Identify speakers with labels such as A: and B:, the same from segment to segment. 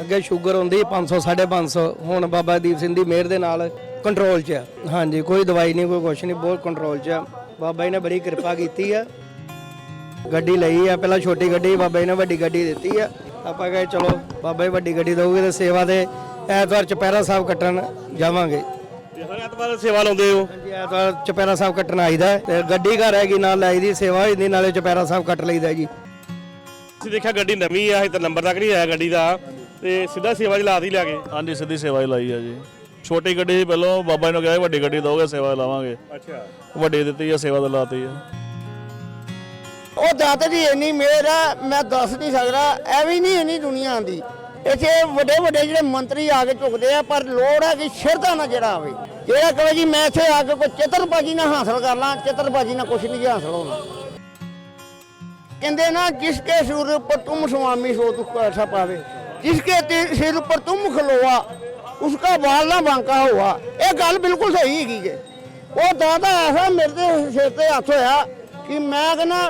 A: ਅੱਗੇ ਸ਼ੂਗਰ ਹੁੰਦੀ 500 550 ਹੁਣ ਬਾਬਾ ਦੀਪ ਸਿੰਘ ਦੀ ਮਿਹਰ ਦੇ ਨਾਲ ਕੰਟਰੋਲ 'ਚ ਆ। ਹਾਂਜੀ ਕੋਈ ਦਵਾਈ ਨਹੀਂ ਕੋਈ ਕੁਛ ਨਹੀਂ ਬਹੁਤ ਕੰਟਰੋਲ 'ਚ ਆ। ਬਾਬਾ ਜੀ ਨੇ ਬੜੀ ਕਿਰਪਾ ਕੀਤੀ ਆ। ਗੱਡੀ ਲਈ ਆ ਪਹਿਲਾਂ ਛੋਟੀ ਗੱਡੀ ਬਾਬਾ ਜੀ ਨੇ ਵੱਡੀ ਗੱਡੀ ਦਿੱਤੀ ਆ। ਆਪਾਂ ਕਹੇ ਚਲੋ ਬਾਬਾ ਜੀ ਵੱਡੀ ਗੱਡੀ ਦਊਗੇ ਤੇ ਸੇਵਾ ਦੇ ਐਤਵਾਰ ਚੁਪਹਿਰਾ ਸਾਹਿਬ ਕੱਟਣ ਜਾਵਾਂਗੇ।
B: ਹਰ ਐਤਵਾਰ ਸੇਵਾ ਲਾਉਂਦੇ ਹੋ?
A: ਹਾਂਜੀ ਐਤਵਾਰ ਚੁਪਹਿਰਾ ਸਾਹਿਬ ਕੱਟਣ ਆਈਦਾ। ਤੇ ਗੱਡੀ ਘਰ ਹੈਗੀ ਨਾਲ ਲਾਈ ਦੀ ਸੇਵਾ ਹੋਈ ਦੀ ਨਾਲੇ ਚੁਪਹਿਰਾ ਸਾਹਿਬ ਕੱਟ ਲਈਦਾ ਜੀ।
B: ਅਸੀਂ ਦੇਖਿਆ ਗੱਡੀ ਨਵੀਂ ਆ ਹਜੇ ਤਾਂ ਨੰਬਰ ਤੱਕ ਨਹੀਂ ਆਇਆ ਗੱਡੀ ਦਾ। ਤੇ ਸਿੱਧਾ ਸੇਵਾ 'ਚ ਲਾਤੀ ਲਿਆ ਕੇ?
C: ਹਾਂਜੀ ਸਿੱਧੀ ਸੇਵਾ ਹੀ ਲਾਈ ਆ ਜੀ। ਛੋਟੀ ਗੱਡੀ ਸੀ ਪਹਿਲਾਂ ਬਾਬਾ ਜੀ ਨੂੰ ਕਿਹਾ ਸੀ ਵੱਡੀ ਗੱਡੀ ਦੋਗੇ ਸੇਵਾ ਲਾਵਾਂਗੇ।
B: ਅੱਛਾ।
C: ਵੱਡੀ ਦਿੱਤੀ ਆ ਸੇਵਾ ਤਾਂ ਲਾਤੀ ਆ।
D: ਉਹ ਦਾਤਾ ਜੀ ਇੰਨੀ ਮਿਹਰ ਆ ਮੈਂ ਦੱਸ ਨਹੀਂ ਸਕਦਾ ਐਵੇਂ ਨਹੀਂ ਇੰਨੀ ਦੁਨੀਆ ਆਂਦੀ ਇੱਥੇ ਵੱਡੇ ਵੱਡੇ ਜਿਹੜੇ ਮੰਤਰੀ ਆ ਕੇ ਝੁਕਦੇ ਆ ਪਰ ਲੋੜ ਹੈ ਕਿ ਸ਼ਰਧਾ ਨਾਲ ਜਿਹੜਾ ਆਵੇ। ਜਿਹੜਾ ਕਹੇ ਜੀ ਮੈਂ ਇੱਥੇ ਆ ਕੇ ਕੋਈ ਚਿੱਤਰਬਾਜੀ ਨਾ ਹਾਸਲ ਕਰ ਲਾਂ ਚਿੱਤਰਬਾਜੀ ਨਾਲ ਕੁਝ ਨਹੀਂ ਜੀ ਹਾਸਲ ਹੋਣਾ। ਕਹਿੰਦੇ ਨਾ ਜਿਸ ਕੇ ਸਿਰ ਉੱਪਰ ਤੁਮ ਸੁਆਮੀ ਸੋ ਦੁੱਖ ਐਸਾ ਪਾਵੇ। ਜਿਸ ਕੇ ਤੇ ਸਿਰ ਉੱਪਰ ਤੁਮ ਖਲੋਆ ਉਸਕਾ ਬਾਲ ਨਾ ਇਹ ਗੱਲ ਬਿਲਕੁਲ ਸਹੀ ਹੈਗੀ ਜੇ ਉਹ ਦਾਦਾ ਐਸਾ ਮੇਰੇ ਤੇ ਸਿਰ ਤੇ ਹੱਥ ਹੋਇਆ ਕਿ ਮੈਂ ਕਹਿੰਦਾ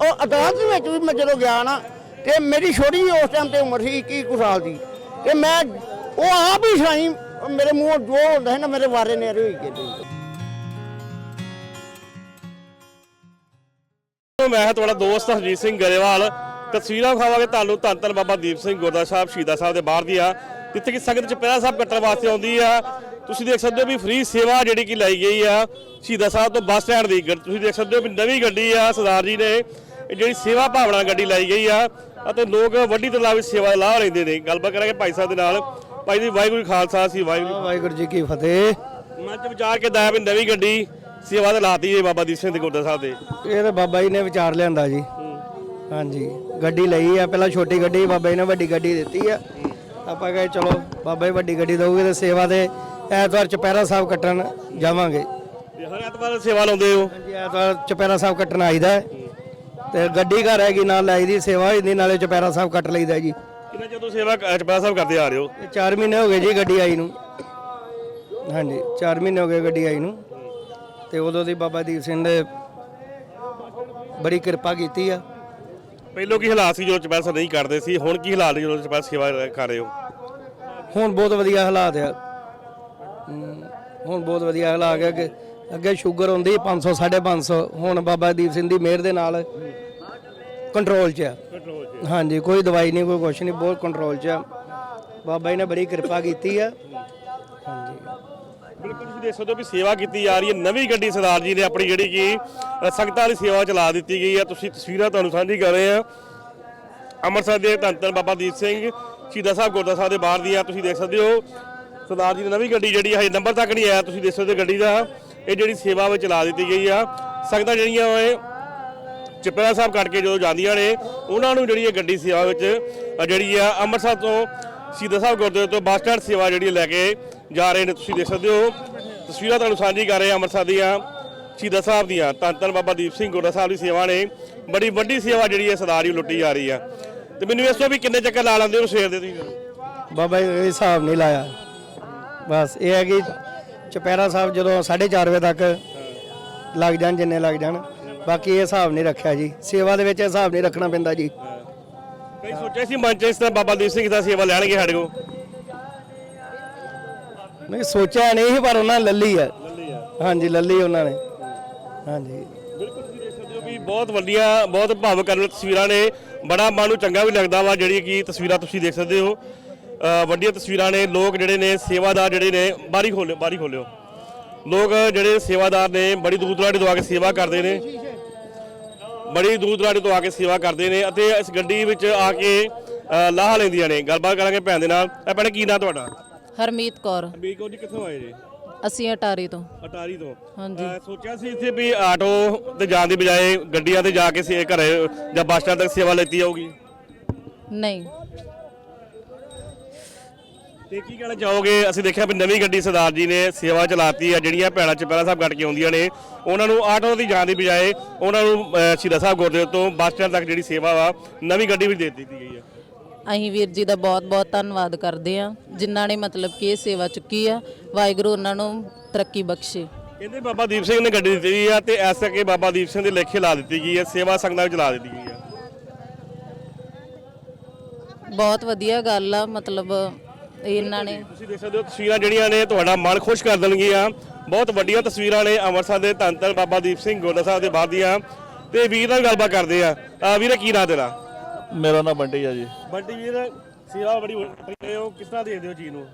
D: ਉਹ ਅਦਾਲਤ ਦੇ ਵਿੱਚ ਵੀ ਮੈਂ ਜਦੋਂ ਗਿਆ ਨਾ ਤੇ ਮੇਰੀ ਛੋਟੀ ਉਸ ਟਾਈਮ ਤੇ ਉਮਰ ਸੀ 21 ਕੁ ਸਾਲ ਦੀ ਤੇ ਮੈਂ ਉਹ ਆਪ ਹੀ ਸਾਈ ਮੇਰੇ ਮੂੰਹ ਜੋ ਹੁੰਦਾ ਹੈ ਨਾ ਮੇਰੇ ਵਾਰੇ ਨੇ ਹੋਈ ਗਏ
B: ਮੈਂ ਹਾਂ ਤੁਹਾਡਾ ਦੋਸਤ ਹਰਜੀਤ ਸਿੰਘ ਗਰੇਵਾਲ ਤਸਵੀਰਾਂ ਖਾਵਾਂਗੇ ਤੁਹਾਨੂੰ ਧੰਨ ਧੰਨ ਬਾਬਾ ਦੀਪ ਸਿੰਘ ਗੁਰਦਾ ਸਾਹਿਬ ਸ਼ਹੀਦਾਂ ਸਾਹਿਬ ਦੇ ਬਾਹਰ ਦੀ ਆ। ਜਿੱਥੇ ਕਿ ਸੰਗਤ ਚਪਹਿਰਾ ਸਾਹਿਬ ਕੱਟਣ ਵਾਸਤੇ ਆਉਂਦੀ ਆ। ਤੁਸੀਂ ਦੇਖ ਸਕਦੇ ਹੋ ਵੀ ਫ੍ਰੀ ਸੇਵਾ ਜਿਹੜੀ ਕਿ ਲਾਈ ਗਈ ਆ ਸ਼ਹੀਦਾਂ ਸਾਹਿਬ ਤੋਂ ਬੱਸ ਸਟੈਂਡ ਦੀ ਤੁਸੀਂ ਦੇਖ ਸਕਦੇ ਹੋ ਵੀ ਨਵੀਂ ਗੱਡੀ ਆ ਸਰਦਾਰ ਜੀ ਨੇ ਜਿਹੜੀ ਸੇਵਾ ਭਾਵਨਾ ਗੱਡੀ ਲਾਈ ਗਈ ਆ ਅਤੇ ਲੋਕ ਵੱਡੀ ਤਲਾ ਵਿੱਚ ਸੇਵਾ ਦਾ ਲਾਹ ਲੈਂਦੇ ਨੇ। ਗੱਲਬਾਤ ਕਰਾਂਗੇ ਭਾਈ ਸਾਹਿਬ ਦੇ ਨਾਲ। ਭਾਈ ਜੀ ਵਾਹਿਗੁਰੂ ਜੀ ਖਾਲਸਾ ਸੀ ਵਾਹਿਗੁਰੂ
A: ਵਾਹਿਗੁਰੂ ਜੀ ਕੀ ਫਤਿਹ।
B: ਮਨ ਚ ਵਿਚਾਰ ਕੇ ਦਾਇਆ ਵੀ ਨਵੀਂ ਗੱਡੀ ਸੇਵਾ ਤੇ ਲਾਤੀ ਹੈ ਬਾਬਾ ਦੀਪ ਸਿੰਘ ਦੇ ਗੁਰਦਾ ਸਾਹਿਬ ਦੇ।
A: ਇਹ ਤਾਂ ਬਾਬਾ ਜੀ ਨੇ ਵਿਚਾਰ ਲਿਆਂਦਾ ਜੀ। ਹਾਂਜੀ। ਗੱਡੀ ਲਈ ਆ। ਪਹਿਲਾਂ ਛੋਟੀ ਗੱਡੀ ਬਾਬਾ ਜੀ ਨੇ ਵੱਡੀ ਗੱਡੀ ਦਿੱਤੀ ਆ। ਆਪਾਂ ਕਹੇ ਚਲੋ ਬਾਬਾ ਜੀ ਵੱਡੀ ਗੱਡੀ ਦਊਗੇ ਤੇ ਸੇਵਾ ਦੇ ਐਤਵਾਰ ਚੁਪਹਿਰਾ ਸਾਹਿਬ ਕੱਟਣ ਜਾਵਾਂਗੇ।
B: ਤੇ ਹਰ ਐਤਵਾਰ ਸੇਵਾ ਲਾਉਂਦੇ ਹੋ?
A: ਹਾਂਜੀ ਐਤਵਾਰ ਚੁਪਹਿਰਾ ਸਾਹਿਬ ਕੱਟਣ ਆਈਦਾ ਹੈ। ਤੇ ਗੱਡੀ ਘਰ ਹੈਗੀ ਨਾਲ ਲਾਈ ਦੀ ਸੇਵਾ ਹੋਈ ਦੀ ਨਾਲੇ ਚੁਪਹਿਰਾ ਸਾਹਿਬ ਕੱਟ ਲਈਦਾ ਜੀ।
B: ਕਿੰਨਾ ਜਦੋਂ ਸੇਵਾ ਚਪੜਾ ਸਾਹਿਬ ਕਰਦੇ ਆ ਰਹੇ ਹੋ?
A: ਇਹ 4 ਮਹੀਨੇ ਹੋ ਗਏ ਜੀ ਗੱਡੀ ਆਈ ਨੂੰ। ਹਾਂਜੀ 4 ਮਹੀਨੇ ਹੋ ਗਏ ਗੱਡੀ ਆਈ ਨੂੰ। ਤੇ ਉਦੋਂ ਦੀ ਬਾਬਾ ਦੀਪ ਸਿੰਘ ਨੇ ਬੜੀ ਕਿਰਪਾ ਕੀਤੀ ਆ।
B: ਪਹਿਲੋਂ ਕੀ ਹਾਲਾਤ ਸੀ ਜਦੋਂ ਚਪੜਾ ਸਾਹਿਬ ਨਹੀਂ ਕਰਦੇ ਸੀ ਹੁਣ ਕੀ ਹਾਲਾਤ ਨੇ ਜਦੋਂ ਸੇਵਾ ਕਰ ਰਹੇ ਹੋ?
A: ਹੁਣ ਬਹੁਤ ਵਧੀਆ ਹਾਲਾਤ ਆ। ਹਮ, ਹੁਣ ਬਹੁਤ ਵਧੀਆ ਹਾਲਾਤ ਆ ਅੱਗੇ ਅੱਗੇ ਸ਼ੂਗਰ ਹੁੰਦੀ 500 550 ਹੁਣ ਬਾਬਾ ਦੀਪ ਸਿੰਘ ਦੀ ਮਿਹਰ ਦੇ ਨਾਲ ਕੰਟਰੋਲ 'ਚ ਆ। ਹਾਂਜੀ ਕੋਈ ਦਵਾਈ ਨਹੀਂ ਕੋਈ ਕੁਛ ਨਹੀਂ ਬਹੁਤ ਕੰਟਰੋਲ 'ਚ ਆ। ਬਾਬਾ ਜੀ ਨੇ ਬੜੀ ਕਿਰਪਾ ਕੀਤੀ ਆ। ਹਾਂਜੀ।
B: ਬਿਲਕੁਲ ਤੁਸੀਂ ਦੇਖ ਸਕਦੇ ਹੋ ਵੀ ਸੇਵਾ ਕੀਤੀ ਜਾ ਰਹੀ ਹੈ। ਨਵੀਂ ਗੱਡੀ ਸਰਦਾਰ ਜੀ ਨੇ ਆਪਣੀ ਜਿਹੜੀ ਕਿ ਸੰਗਤਾਂ ਦੀ ਸੇਵਾ ਚਲਾ ਦਿੱਤੀ ਗਈ ਹੈ। ਤੁਸੀਂ ਤਸਵੀਰਾਂ ਤੁਹਾਨੂੰ ਸਾਂਝੀ ਕਰ ਰਹੇ ਹਾਂ। ਅੰਮ੍ਰਿਤਸਰ ਦੇ ਧੰਨ ਧੰਨ ਬਾਬਾ ਦੀਪ ਸਿੰਘ, ਸ਼ਹੀਦਾਂ ਸਾਹਿਬ ਗੁਰਦੁਆਰਾ ਸਾਹਿਬ ਦੇ ਬਾਹਰ ਦੀਆਂ। ਤੁਸੀਂ ਦੇਖ ਸਕਦੇ ਹੋ, ਸਰਦਾਰ ਜੀ ਦੀ ਨਵੀਂ ਗੱਡੀ ਜਿਹੜੀ ਹੈ ਨੰਬਰ ਤੱਕ ਨਹੀਂ ਆਇਆ। ਤੁਸੀਂ ਦੇਖ ਸਕਦੇ ਹੋ ਗੱਡੀ ਦਾ, ਇਹ ਜਿਹੜੀ ਸੇਵਾ ਵਿੱਚ ਚਲਾ ਦਿੱਤੀ ਗਈ ਆ। ਸੰਗਤਾਂ ਜਿਹੜੀਆਂ ਓਏ ਚਪੜਾ ਸਾਹਿਬ ਕੱਟ ਕੇ ਜਦੋਂ ਜਾਂਦੀਆਂ ਨੇ, ਉਹਨਾਂ ਨੂੰ ਜਿਹੜੀ ਇਹ ਗੱਡੀ ਸੇਵਾ ਵਿੱਚ ਜਿਹੜੀ ਆ ਅੰਮ੍ਰਿਤਸਰ ਤੋਂ ਸ਼ਹੀਦਾਂ ਸਾਹਿਬ ਗੁਰਦੁਆਰੇ ਤੋਂ ਬੱਸ ਸਟੈਂਡ ਸੇਵਾ ਜਿਹੜੀ ਲੈ ਕੇ ਜਾ ਰਹੇ ਨੇ ਤੁਸੀਂ ਦੇਖ ਸਕਦੇ ਹੋ। ਤਸਵੀਰਾਂ ਤੁਹਾਨੂੰ ਸਾਂਝੀ ਕਰ ਰਹੇ ਹਾਂ ਅੰਮ੍ਰਿਤਸਰ ਦੀਆਂ ਸ਼ਹੀਦਾਂ ਸਾਹਿਬ ਦੀਆਂ। ਧੰਨ ਧੰਨ ਬਾਬਾ ਦੀਪ ਸਿੰਘ ਗੁਰਦੁਆਰਾ ਸਾਹਿਬ ਦੀ ਸੇਵਾ ਨੇ। ਬੜੀ ਵੱਡੀ ਸੇਵਾ ਜਿਹੜੀ ਹੈ ਸਰਦਾਰ ਜੀ ਲੁੱਟੀ ਜਾ ਰਹੀ ਆ। ਤੇ ਮੈਨੂੰ ਇਸ ਤੋਂ ਵੀ ਕਿੰਨੇ ਚੱਕਰ ਲਾ ਲੈਂਦੇ ਹੋ ਸਵੇਰ ਦੇ ਤੁਸੀਂ?
A: ਬਾਬਾ ਜੀ ਹਿਸਾਬ ਨਹੀਂ ਲਾਇਆ। ਬਸ ਇਹ ਹੈ ਕਿ ਚੁਪਹਿਰਾ ਸਾਹਿਬ ਜਦੋਂ 4:30 ਵਜੇ ਤੱਕ ਲੱਗ ਜਾਣ ਜਿੰਨੇ ਲੱਗ ਜਾਣ। ਬਾਕੀ ਇਹ ਹਿਸਾਬ ਨਹੀਂ ਰੱਖਿਆ ਜੀ। ਸੇਵਾ ਦੇ ਵਿੱਚ ਹਿਸਾਬ ਨਹੀਂ ਰੱਖਣਾ ਪੈਂਦਾ ਜੀ।
B: ਕਈ ਸੋਚਿਆ ਸੀ ਮਨ ਚ ਇਸ ਤਰ੍ਹਾਂ ਬਾਬਾ ਦੀਪ ਸਿੰਘ ਦਾ ਸੇਵਾ ਲੈਣਗੇ ਸਾਡੇ ਕੋਲ?
A: ਨਹੀਂ ਸੋਚਿਆ ਨਹੀਂ ਸੀ ਪਰ ਉਹਨਾਂ ਨੇ ਲੱਲੀ ਹੈ ਹਾਂਜੀ ਲੱਲੀ ਉਹਨਾਂ ਨੇ। ਹਾਂਜੀ।
B: ਬਿਲਕੁਲ ਤੁਸੀਂ ਦੇਖ ਸਕਦੇ ਹੋ ਵੀ ਬਹੁਤ ਵੱਡੀਆਂ ਬਹੁਤ ਭਾਵਕ ਕਰਨ ਵਾਲੀਆਂ ਤਸਵੀਰਾਂ ਨੇ। ਬੜਾ ਮਨ ਨੂੰ ਚੰਗਾ ਵੀ ਲੱਗਦਾ ਵਾ ਜਿਹੜੀ ਕਿ ਤਸਵੀਰਾਂ ਤੁਸੀਂ ਦੇਖ ਸਕਦੇ ਹੋ। ਅ, ਵੱਡੀਆਂ ਤਸਵੀਰਾਂ ਨੇ ਲੋਕ ਜਿਹੜੇ ਨੇ ਸੇਵਾਦਾਰ ਜਿਹੜੇ ਨੇ ਬਾਰੀ ਖੋਲਿਓ ਬਾਰੀ ਖੋਲਿਓ। ਲੋਕ ਜਿਹੜੇ ਸੇਵਾਦਾਰ ਨੇ ਬੜੀ ਦੂਰ ਦਰਾਡੇ ਤੋਂ ਆ ਕੇ ਸੇਵਾ ਕਰਦੇ ਨੇ। ਬੜੀ ਦੂਰ ਦਰਾਡੇ ਤੋਂ ਆ ਕੇ ਸੇਵਾ ਕਰਦੇ ਨੇ ਅਤੇ ਇਸ ਗੱਡੀ ਵਿੱਚ ਆ ਕੇ ਅ, ਲਾਹਾ ਲੈਂਦੀਆਂ ਨੇ। ਗੱਲਬਾਤ ਕਰਾਂਗੇ ਭੈਣ ਦੇ ਨਾਲ। ਇਹ ਭੈਣੇ ਕੀ ਨਾਂ ਤੁਹਾਡਾ?
E: ਹਰਮੀਤ ਕੌਰ।
B: ਬੀਕੋ ਜੀ ਕਿੱਥੋਂ ਆਏ ਜੀ?
E: ਅਸੀਂ ਅਟਾਰੀ ਤੋਂ।
B: ਅਟਾਰੀ ਤੋਂ।
E: ਹਾਂਜੀ।
B: ਅਹ ਸੋਚਿਆ ਸੀ ਇੱਥੇ ਵੀ ਆਟੋ ਤੇ ਜਾਣ ਦੀ ਬਜਾਏ ਗੱਡੀਆਂ ਤੇ ਜਾ ਕੇ ਸੇ ਘਰੇ ਜਾਂ ਬੱਸ ਸਟੈਂਡ ਤੱਕ ਸੇਵਾ ਲੈਤੀ ਜਾਊਗੀ।
E: ਨਹੀਂ।
B: ਤੇ ਕੀ ਕਹਿਣਾ ਚਾਹੋਗੇ? ਅਸੀਂ ਦੇਖਿਆ ਵੀ ਨਵੀਂ ਗੱਡੀ ਸਰਦਾਰ ਜੀ ਨੇ ਸੇਵਾ ਚਲਾਤੀ ਆ ਜਿਹੜੀਆਂ ਭੈਣਾਂ ਚਪੈਰਾ ਸਾਹਿਬ ਕੱਟ ਕੇ ਆਉਂਦੀਆਂ ਨੇ। ਉਹਨਾਂ ਨੂੰ ਆਟੋ ਦੀ ਜਾਣ ਦੀ ਬਜਾਏ ਉਹਨਾਂ ਨੂੰ ਅਹ ਸ਼ਹੀਦਾਂ ਸਾਹਿਬ ਗੁਰਦੁਆਰੇ ਤੋਂ ਬੱਸ ਸਟੈਂਡ ਤੱਕ ਜਿਹੜੀ ਸੇਵਾ ਵਾ ਨਵੀਂ ਗੱਡੀ ਵੀ ਦੇ ਦਿੱਤੀ ਗਈ ਆ।
E: ਅਸੀਂ ਵੀਰ ਜੀ ਦਾ ਬਹੁਤ ਬਹੁਤ ਧੰਨਵਾਦ ਕਰਦੇ ਹਾਂ ਜਿਨ੍ਹਾਂ ਨੇ ਮਤਲਬ ਕਿ ਇਹ ਸੇਵਾ ਚੁੱਕੀ ਆ। ਵਾਹਿਗੁਰੂ ਉਹਨਾਂ ਨੂੰ ਤਰੱਕੀ ਬਖਸ਼ੇ।
B: ਕਹਿੰਦੇ ਬਾਬਾ ਦੀਪ ਸਿੰਘ ਨੇ ਗੱਡੀ ਦਿੱਤੀ ਆ ਤੇ ਐਸ ਕਰਕੇ ਬਾਬਾ ਦੀਪ ਸਿੰਘ ਦੇ ਲੇਖੇ ਲਾ ਦਿੱਤੀ ਗਈ ਆ ਸੇਵਾ ਸੰਗਤਾਂ ਵਿੱਚ ਲਾ ਦਿੱਤੀ ਗਈ ਆ।
E: ਬਹੁਤ ਵਧੀਆ ਗੱਲ ਆ ਮਤਲਬ ਇਹਨਾਂ ਨੇ
B: ਤੁਸੀਂ ਦੇਖ ਸਕਦੇ ਹੋ ਤਸਵੀਰਾਂ ਜਿਹੜੀਆਂ ਨੇ ਤੁਹਾਡਾ ਮਨ ਖੁਸ਼ ਕਰ ਦੇਣਗੀਆਂ। ਬਹੁਤ ਵੱਡੀਆਂ ਤਸਵੀਰਾਂ ਨੇ ਅੰਮ੍ਰਿਤਸਰ ਦੇ ਧੰਨ ਧੰਨ ਬਾਬਾ ਦੀਪ ਸਿੰਘ ਗੁਰਦੁਆਰਾ ਸਾਹਿਬ ਦੇ ਬਾਹਰ ਦੀਆਂ। ਤੇ ਵੀਰ ਨਾਲ ਗੱਲਬਾਤ ਕਰਦੇ ਆ। ਵੀਰੇ ਕੀ ਨਾਂ ਤੇਰਾ?
C: ਮੇਰਾ ਨਾਮ ਬੰਟੀ ਆ ਜੀ।
B: ਬੰਟੀ ਵੀਰ ਸੇਵਾ ਬੜੀ ਬੜੀ ਹੋ। ਕਿਸ ਤਰ੍ਹਾਂ ਦੇਖਦੇ ਹੋ ਚੀਜ਼ ਨੂੰ?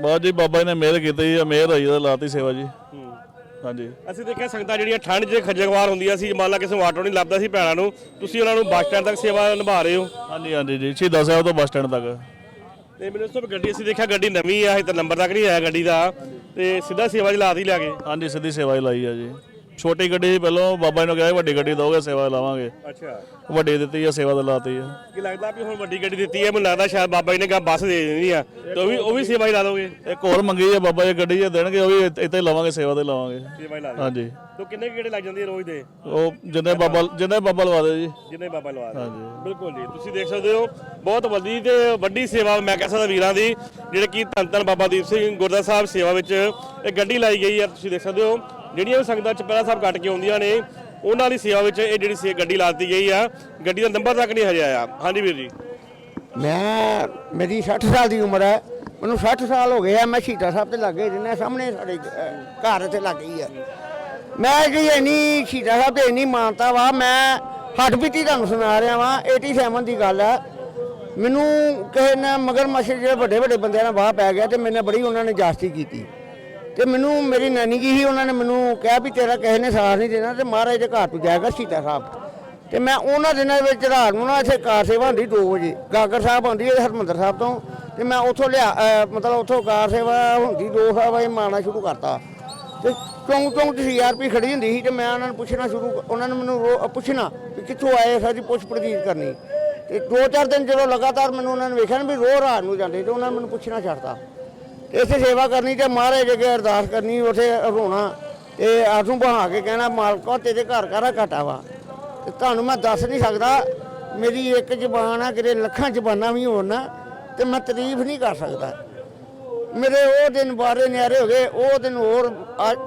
C: ਬਾਅਦ ਜੀ ਬਾਬਾ ਜੀ ਨੇ ਮਿਹਰ ਕੀਤੀ ਆ ਮਿਹਰ ਹੋਈ ਤਾਂ ਲਾਤੀ ਸੇਵਾ ਜੀ। ਹਾਂਜੀ।
B: ਅਸੀਂ ਦੇਖਿਆ ਸੰਗਤਾਂ ਜਿਹੜੀਆਂ ਠੰਡ 'ਚ ਖੱਜਲਵਾਰ ਹੁੰਦੀਆਂ ਸੀ ਮੰਨ ਲਾ ਕਿਸੇ ਨੂੰ ਆਟੋ ਨਹੀਂ ਲੱਭਦਾ ਸੀ ਭੈਣਾਂ ਨੂੰ ਤੁਸੀਂ ਉਹਨਾਂ ਨੂੰ ਬੱਸ ਸਟੈਂਡ ਤੱਕ ਸੇਵਾ ਨਿਭਾ ਰਹੇ ਹੋ?
C: ਹਾਂਜੀ ਹਾਂਜੀ ਜੀ ਸ਼ਹੀਦਾਂ ਸਾਹਿਬ ਤੋਂ ਬੱਸ ਸਟੈਂਡ ਤੱਕ।
B: ਤੇ ਮੈਨੂੰ ਤੋਂ ਗੱਡੀ ਅਸੀਂ ਦੇਖਿਆ ਗੱਡੀ ਨਵੀਂ ਆ ਹਜੇ ਤਾਂ ਨੰਬਰ ਤੱਕ ਨਹੀਂ ਆਇਆ ਗੱਡੀ ਦਾ। ਤੇ ਸਿੱਧਾ ਸੇਵਾ 'ਚ ਲਾਤੀ ਲਿਆ ਕੇ?
C: ਹਾਂਜੀ ਸਿੱਧੀ ਸੇਵਾ ਹੀ ਲਾਈ ਆ ਜੀ। ਛੋਟੀ ਗੱਡੀ ਪਹਿਲਾਂ ਬਾਬਾ ਜੀ ਨੂੰ ਕਿਹਾ ਵੱਡੀ ਗੱਡੀ ਦੋਗੇ ਸੇਵਾ ਲਾਵਾਂਗੇ।
B: ਅੱਛਾ।
C: ਵੱਡੀ ਦਿੱਤੀ ਆ ਸੇਵਾ ਤਾਂ ਲਾਤੀ ਆ।
B: ਕੀ ਲੱਗਦਾ ਵੀ ਹੁਣ ਵੱਡੀ ਗੱਡੀ ਦਿੱਤੀ ਹੈ ਮੈਨੂੰ ਲੱਗਦਾ ਸ਼ਾਇਦ ਬਾਬਾ ਜੀ ਨੇ ਕਿਹਾ ਬੱਸ ਦੇ ਦੇਣੀ ਆ। ਤੇ ਉਹ ਵੀ ਉਹ ਵੀ ਸੇਵਾ ਹੀ ਲਾ ਦੋਗੇ?
C: ਇੱਕ ਹੋਰ ਮੰਗੀ ਆ ਬਾਬਾ ਜੀ ਗੱਡੀ ਜੇ ਦੇਣਗੇ ਉਹ ਵੀ ਇੱਥੇ ਇੱਥੇ ਹੀ ਲਾਵਾਂਗੇ ਸੇਵਾ ਤੇ ਲਾਵਾਂਗੇ।
B: ਸੇਵਾ ਹੀ ਲਾ ਦੇ
C: ਹਾਂਜੀ।
B: ਤੋ ਕਿੰਨੇ ਕੁ ਗੇੜੇ ਲੱਗ ਜਾਂਦੇ ਆ ਰੋਜ਼ ਦੇ?
C: ਉਹ ਜਿੰਨੇ ਬਾਬਾ ਜਿੰਨੇ ਬਾਬਾ ਲਵਾ ਦੇ ਜੀ।
B: ਜਿੰਨੇ ਬਾਬਾ ਲਵਾ ਦੇ। ਬਿਲਕੁਲ ਜੀ। ਤੁਸੀਂ ਦੇਖ ਸਕਦੇ ਹੋ ਬਹੁਤ ਵੱਡੀ ਤੇ ਵੱਡੀ ਸੇਵਾ ਮੈਂ ਕਹਿ ਸਕਦਾ ਵੀਰਾਂ ਦੀ ਜਿਹੜੇ ਕਿ ਧੰਨ ਧੰਨ ਬਾਬਾ ਦੀਪ ਸਿੰਘ ਗੁਰਦੁਆਰਾ ਸਾਹਿਬ ਸੇਵਾ ਵਿੱਚ ਇਹ ਗੱਡੀ ਲਾਈ ਗਈ ਹੈ ਤੁਸੀਂ ਦੇਖ ਸਕਦੇ ਹੋ। ਜਿਹੜੀਆਂ ਵੀ ਸੰਗਤਾਂ ਚਪੈਰਾ ਸਾਹਿਬ ਕੱਟ ਕੇ ਆਉਂਦੀਆਂ ਨੇ ਉਹਨਾਂ ਦੀ ਸੇਵਾ ਵਿੱਚ ਇਹ ਜਿਹੜੀ ਸੇ ਗੱਡੀ ਲਾਤੀ ਗਈ ਆ। ਗੱਡੀ ਦਾ ਨੰਬਰ ਤੱਕ ਨਹੀਂ ਹਜੇ ਆਇਆ। ਹਾਂਜੀ ਵੀਰ ਜੀ।
D: ਮੈਂ ਮੇਰੀ 60 ਸਾਲ ਦੀ ਉਮਰ ਹੈ। ਮੈਨੂੰ 60 ਸਾਲ ਹੋ ਗਏ ਆ ਮੈਂ ਸ਼ਹੀਦਾਂ ਸਾਹਿਬ ਤੇ ਲੱਗੇ ਜਿੰਨੇ ਸਾਹਮਣੇ ਸਾਡੇ ਅਹ, ਘਰ ਤੇ ਲੱਗ ਗਈ ਆ। ਮੈਂ ਜੀ ਇੰਨੀ ਸ਼ਹੀਦਾਂ ਸਾਹਿਬ ਤੇ ਇੰਨੀ ਮਾਨਤਾ ਵਾ ਮੈਂ ਹੱਡ ਬੀਤੀ ਤੁਹਾਨੂੰ ਸੁਣਾ ਰਿਹਾ ਵਾਂ 87 ਦੀ ਗੱਲ ਹੈ। ਮੈਨੂੰ ਕਿਸੇ ਨੇ ਮਗਰ ਮਸ਼ਰ ਜਿਹੜੇ ਵੱਡੇ ਵੱਡੇ ਬੰਦਿਆਂ ਨਾਲ ਵਾਹ ਪੈ ਗਿਆ ਤੇ ਮੈਨੇ ਬੜੀ ਉਹਨਾਂ ਨੇ ਜਾਸਤੀ ਕੀਤੀ। ਤੇ ਮੈਨੂੰ ਮੇਰੀ ਨਾਨੀ ਜੀ ਸੀ ਉਹਨਾਂ ਨੇ ਮੈਨੂੰ ਕਿਹਾ ਵੀ ਤੇਰਾ ਕਿਸੇ ਨੇ ਸਾਥ ਨਹੀਂ ਦੇਣਾ ਤੇ ਮਹਾਰਾਜ ਦੇ ਘਰ ਤੂੰ ਜਾਏਗਾ ਸੀਤਾ ਸਾਹਿਬ। ਤੇ ਮੈਂ ਉਹਨਾਂ ਦਿਨਾਂ ਵਿੱਚ ਰਾਤ ਨੂੰ ਨਾ ਇੱਥੇ ਕਾਰ ਸੇਵਾ ਹੁੰਦੀ 2 ਵਜੇ, ਗਾਗਰ ਸਾਹਿਬ ਆਉਂਦੀ ਹੈ ਹਰਮੰਦਰ ਸਾਹਿਬ ਤੋਂ, ਤੇ ਮੈਂ ਉੱਥੋਂ ਲਿਆ ਮਤਲਬ ਉੱਥੋਂ ਕਾਰ ਸੇਵਾ ਹੁੰਦੀ 2 ਸਾਹਿਬ ਵਜੇ ਮਾਣਾ ਸ਼ੁਰੂ ਕਰਤਾ। ਤੇ ਚੌਂਕ ਚੌਂਕ ਤੇ ਸੀਆਰਪੀ ਖੜੀ ਹੁੰਦੀ ਸੀ ਤੇ ਮੈਂ ਉਹਨਾਂ ਨੂੰ ਪੁੱਛਣਾ ਸ਼ੁਰੂ, ਉਹਨਾਂ ਨੇ ਮੈਨੂੰ ਰੋ- ਪੁੱਛਣਾ ਵੀ ਕਿੱਥੋਂ ਆਏ ਸਾਡੀ ਪੁੱਛ ਪੜਤਾਲ ਕਰਨੀ। ਤੇ ਦੋ ਚਾਰ ਦਿਨ ਜਦੋਂ ਲਗਾਤਾਰ ਮੈਨੂੰ ਉਹਨਾਂ ਨੇ ਵੇਖਿਆ ਨਾ ਵੀ ਰੋ ਰਾਤ ਨੂੰ ਜਾਂਦੇ, ਤੇ ਉਹਨਾਂ ਨੇ ਮੈਨੂੰ ਪੁੱਛਣਾ ਛੱਡਤਾ। ਇੱਥੇ ਸੇਵਾ ਕਰਨੀ ਤੇ ਮਹਾਰਾਜ ਅੱਗੇ ਅਰਦਾਸ ਕਰਨੀ, ਉੱਥੇ ਰੋਣਾ ਤੇ ਆਸੂ ਬਹਾ ਕੇ ਕਹਿਣਾ, ਮਾਲਕਾ ਤੇਰੇ ਘਰ ਘਰਾ ਘਾਟਾ ਵਾ? ਤੇ ਤੁਹਾਨੂੰ ਮੈਂ ਦੱਸ ਨਹੀਂ ਸਕਦਾ, ਮੇਰੀ ਇੱਕ ਜ਼ਬਾਨ ਆ, ਕਿਤੇ ਲੱਖਾਂ ਜ਼ਬਾਨਾਂ ਵੀ ਹੋਣ ਨਾ, ਤੇ ਮੈਂ ਤਾਰੀਫ ਨਹੀਂ ਕਰ ਸਕਦਾ। ਮੇਰੇ ਉਹ ਦਿਨ ਬਾਰੇ ਨਿਆਰੇ ਹੋ ਗਏ, ਉਹ ਦਿਨ ਹੋਰ,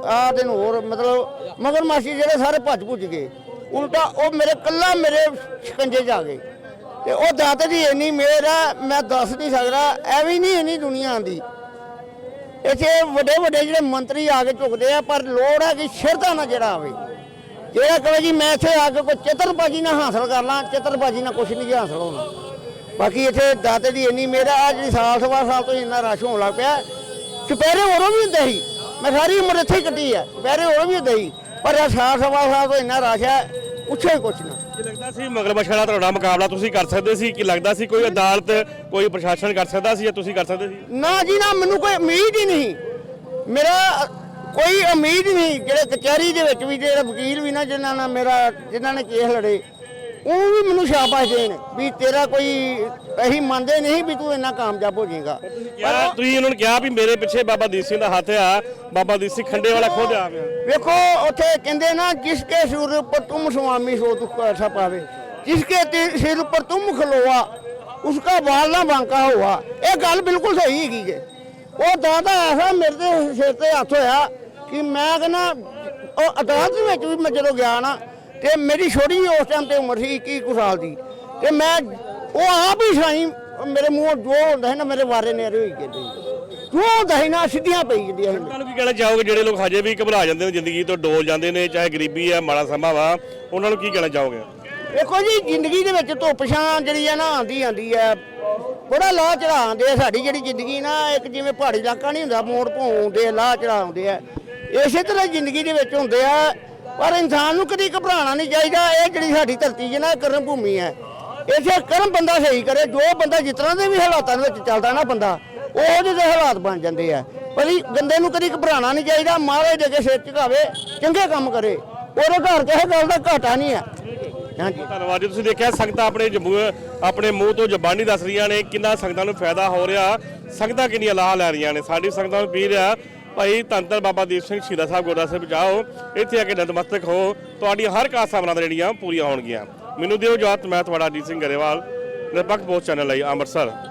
D: ਆ ਦਿਨ ਹੋਰ, ਮਤਲਬ ਮਗਰ ਮਾਸੀ ਜਿਹੜੇ ਸਾਰੇ ਭੱਜ ਭੁੱਜ ਗਏ। ਉਲਟਾ ਉਹ ਮੇਰੇ ਕੱਲਾ ਮੇਰੇ ਸ਼ਿਕੰਜੇ ਜਾ ਗਏ। ਤੇ ਉਹ ਦਾਤੇ ਦੀ ਇੰਨੀ ਮਿਹਰ ਆ, ਮੈਂ ਦੱਸ ਨਹੀਂ ਸਕਦਾ, ਐਵੇਂ ਨਹੀਂ ਇੰਨੀ ਦੁਨੀਆ ਆਂਦੀ ਇੱਥੇ ਵੱਡੇ ਵੱਡੇ ਜਿਹੜੇ ਮੰਤਰੀ ਆ ਕੇ ਝੁਕਦੇ ਆ, ਪਰ ਲੋੜ ਹੈ ਕਿ ਸ਼ਰਧਾ ਨਾਲ ਜਿਹੜਾ ਆਵੇ। ਜਿਹੜਾ ਕਹੇ ਜੀ ਮੈਂ ਇੱਥੇ ਆ ਕੇ ਕੋਈ ਚਿੱਤਰਬਾਜੀ ਨਾ ਹਾਸਲ ਕਰ ਲਾਂ, ਚਿੱਤਰਬਾਜੀ ਨਾਲ ਕੁਝ ਨਹੀਂ ਹਾਸਲ ਹੋਣਾ। ਬਾਕੀ ਇੱਥੇ ਦਾਤੇ ਦੀ ਇੰਨੀ ਮਿਹਰ ਆ, ਜਿਹੜੀ ਸਾਲ ਸਵਾ ਸਾਲ ਤੋਂ ਇੰਨਾ ਰਸ਼ ਹੋਣ ਲੱਗ ਪਿਆ। ਚੁਪਹਿਰੇ ਹੋਰੋਂ ਵੀ ਹੁੰਦੇ ਸੀ। ਮੈਂ ਸਾਰੀ ਉਮਰ ਇੱਥੇ ਹੀ ਕੱਟੀ ਆ, ਚੁਪਹਿਰੇ ਹੋਰੋਂ ਵੀ ਹੁੰਦੇ ਸੀ। ਪਰ ਇਹ ਸਾਲ ਸਵਾ ਸਾਲ ਤੋਂ ਇੰਨਾ ਰਸ਼ ਹੈ ਪੁੱਛੋ ਹੀ ਕੁਛ ਨਾ।
B: ਕੀ ਲੱਗਦਾ ਸੀ? ਮਗਰ ਬਛੜਾ ਤੁਹਾਡਾ ਮੁਕਾਬਲਾ ਤੁਸੀਂ ਕਰ ਸਕਦੇ ਸੀ? ਕੀ ਲੱਗਦਾ ਸੀ? ਕੋਈ ਅਦਾਲਤ, ਕੋਈ ਪ੍ਰਸ਼ਾਸਨ ਕਰ ਸਕਦਾ ਸੀ ਜਾਂ ਤੁਸੀਂ ਕਰ ਸਕਦੇ ਸੀ?
D: ਨਾ ਜੀ, ਨਾ, ਮੈਨੂੰ ਕੋਈ ਉਮੀਦ ਹੀ ਨਹੀਂ। ਮੇਰਾ ਕੋਈ ਉਮੀਦ ਨਹੀਂ, ਜਿਹੜੇ ਕਚਹਿਰੀ ਦੇ ਵਿੱਚ ਵੀ, ਜਿਹੜੇ ਵਕੀਲ ਵੀ ਨਾ, ਜਿਨ੍ਹਾਂ ਨਾਲ ਮੇਰਾ ਜਿਨ੍ਹਾਂ ਨੇ ਕੇਸ ਲੜੇ। ਉਹ ਵੀ ਮੈਨੂੰ ਸ਼ਾਬਾਸ਼ ਦੇਣ ਵੀ ਤੇਰਾ ਕੋਈ ਅਸੀਂ ਮੰਨਦੇ ਨਹੀਂ ਵੀ ਤੂੰ ਇੰਨਾ ਕਾਮਯਾਬ ਹੋ ਜਾਏਗਾ।
B: ਕਿਹਾ ਤੁਸੀਂ ਉਹਨਾਂ ਨੂੰ ਕਿਹਾ ਵੀ ਮੇਰੇ ਪਿੱਛੇ ਬਾਬਾ ਦੀਪ ਸਿੰਘ ਦਾ ਹੱਥ ਆ ਬਾਬਾ ਦੀਪ ਸਿੰਘ ਖੰਡੇ ਵਾਲਾ ਖੁਦ ਆ ਗਿਆ।
D: ਵੇਖੋ ਉੱਥੇ ਕਹਿੰਦੇ ਨਾ ਜਿਸ ਕੇ ਸਿਰ ਉੱਪਰ ਤੁਮ ਸੁਆਮੀ ਸੋ ਦੁੱਖ ਐਸਾ ਪਾਵੇ ਜਿਸ ਕੇ ਤੇ ਸਿਰ ਉੱਪਰ ਤੁਮ ਖਲੋਆ ਉਸਕਾ ਬਾਲ ਨਾ ਬਾਂਕਾ ਹੋਆ। ਇਹ ਗੱਲ ਬਿਲਕੁਲ ਸਹੀ ਹੈਗੀ ਜੇ। ਉਹ ਦਾਦਾ ਐਸਾ ਮੇਰੇ ਤੇ ਸਿਰ ਤੇ ਹੱਥ ਹੋਇਆ ਕਿ ਮੈਂ ਕਹਿੰਦਾ ਉਹ ਅਦਾਲਤ ਦੇ ਵਿੱਚ ਵੀ ਮੈਂ ਜਦੋਂ ਗਿਆ ਨਾ ਤੇ ਮੇਰੀ ਛੋਟੀ ਉਸ ਟਾਈਮ ਤੇ ਉਮਰ ਸੀ 21 ਕੁ ਸਾਲ ਦੀ ਤੇ ਮੈਂ ਉਹ ਆਪ ਹੀ ਸਾਈ ਮੇਰੇ ਮੂੰਹੋਂ ਜੋ ਹੁੰਦਾ ਹੈ ਨਾ ਮੇਰੇ ਵਾਰੇ ਨੇਰੇ ਹੋਈ ਜਾਂਦੇ। ਜੋ ਹੁੰਦਾ ਸੀ ਨਾ ਸਿੱਧੀਆਂ ਪਈ ਜਾਂਦੀਆਂ ਸੀ।
B: ਉਹਨਾਂ ਨੂੰ ਕੀ ਕਹਿਣਾ ਚਾਹੋਗੇ? ਜਿਹੜੇ ਲੋਕ ਹਜੇ ਵੀ ਘਬਰਾ ਜਾਂਦੇ ਨੇ ਜ਼ਿੰਦਗੀ ਤੋਂ ਡੋਲ ਜਾਂਦੇ ਨੇ ਚਾਹੇ ਗਰੀਬੀ ਆ ਮਾੜਾ ਸਮਾਂ ਵਾ ਉਹਨਾਂ ਨੂੰ ਕੀ ਕਹਿਣਾ ਚਾਹੋਗੇ?
D: ਵੇਖੋ ਜੀ ਜ਼ਿੰਦਗੀ ਦੇ ਵਿੱਚ ਧੁੱਪ ਛਾਂ ਜਿਹੜੀ ਆ ਨਾ ਆਂਦੀ ਆਂਦੀ ਆ। ਬੜਾ ਲਾਹ ਚੜਾਉਂਦੇ ਆ ਸਾਡੀ ਜਿਹੜੀ ਜ਼ਿੰਦਗੀ ਨਾ ਇੱਕ ਜਿਵੇਂ ਪਹਾੜੀ ਇਲਾਕਾ ਨਹੀਂ ਹੁੰਦਾ ਮੋੜ ਭੌਂਦੇ ਲਾਹ ਚੜਾਉਂਦੇ ਆ। ਇਸੇ ਤਰ੍ਹਾਂ ਜ਼ਿੰਦਗੀ ਦੇ ਵਿੱਚ ਹੁੰਦੇ ਆ ਪਰ ਇਨਸਾਨ ਨੂੰ ਕਦੀ ਘਬਰਾਉਣਾ ਨਹੀਂ ਚਾਹੀਦਾ, ਇਹ ਜਿਹੜੀ ਸਾਡੀ ਧਰਤੀ ਹੈ ਨਾ ਇਹ ਕਰਮ ਭੂਮੀ ਹੈ। ਇਸੇ ਕਰਮ ਬੰਦਾ ਸਹੀ ਕਰੇ, ਜੋ ਬੰਦਾ ਜਿਸ ਤਰ੍ਹਾਂ ਦੇ ਵੀ ਹਾਲਾਤਾਂ ਵਿੱਚ ਚੱਲਦਾ ਨਾ ਬੰਦਾ, ਉਹ ਉਹਦੇ ਦੇ ਹਾਲਾਤ ਬਣ ਜਾਂਦੇ ਆ। ਪਰ ਇਹ ਗੰਦੇ ਨੂੰ ਕਦੀ ਘਬਰਾਉਣਾ ਨਹੀਂ ਚਾਹੀਦਾ ਮਹਾਰਾਜ ਦੇ ਅੱਗੇ ਸਿਰ ਝੁਕਾਵੇ, ਚੰਗੇ ਕੰਮ ਕਰੇ। ਉਹਦੇ ਘਰ ਕਿਸੇ ਗੱਲ ਦਾ ਘਾਟਾ ਨਹੀਂ ਆ। ਹਾਂਜੀ।
B: ਧੰਨਵਾਦ ਜੀ, ਤੁਸੀਂ ਦੇਖਿਆ ਸੰਗਤਾਂ ਆਪਣੇ ਜੰਮੂ, ਆਪਣੇ ਮੂੰਹ ਤੋਂ ਜ਼ਬਾਨੀ ਦੱਸ ਰਹੀਆਂ ਨੇ, ਕਿੰਨਾ ਸੰਗਤਾਂ ਨੂੰ ਫਾਇਦਾ ਹੋ ਰਿਹਾ, ਸੰਗਤਾਂ ਕਿੰਨੀਆਂ ਲਾਹ ਲੈ ਰਹੀਆਂ ਨੇ। ਸਾਡੀ ਸੰਗਤਾਂ ਨੂੰ ਪੀ ਰਿਹਾ ਭਾਈ ਧੰਨ ਬਾਬਾ ਦੀਪ ਸਿੰਘ ਸ਼ਹੀਦਾਂ ਸਾਹਿਬ ਗੁਰਦਾਸ ਸਾਹਿਬ ਜਾਓ, ਇੱਥੇ ਆ ਕੇ ਨਤਮਸਤਕ ਹੋ, ਤੁਹਾਡੀਆਂ ਹਰ ਕਾਸਾਂ ਮਨਾਂ ਜਿਹੜੀਆਂ ਪੂਰੀਆਂ ਹੋਣਗੀਆਂ। ਮੈਨੂੰ ਦਿਓ ਇਜਾਜ਼ਤ, ਮੈਂ ਤੁਹਾਡਾ ਅਜੀਤ ਸਿੰਘ ਗਰੇਵਾਲ, ਨਿਰਪੱਖ ਪੋਸਟ ਚੈਨਲ ਲਈ ਅੰਮ੍ਰਿਤਸਰ।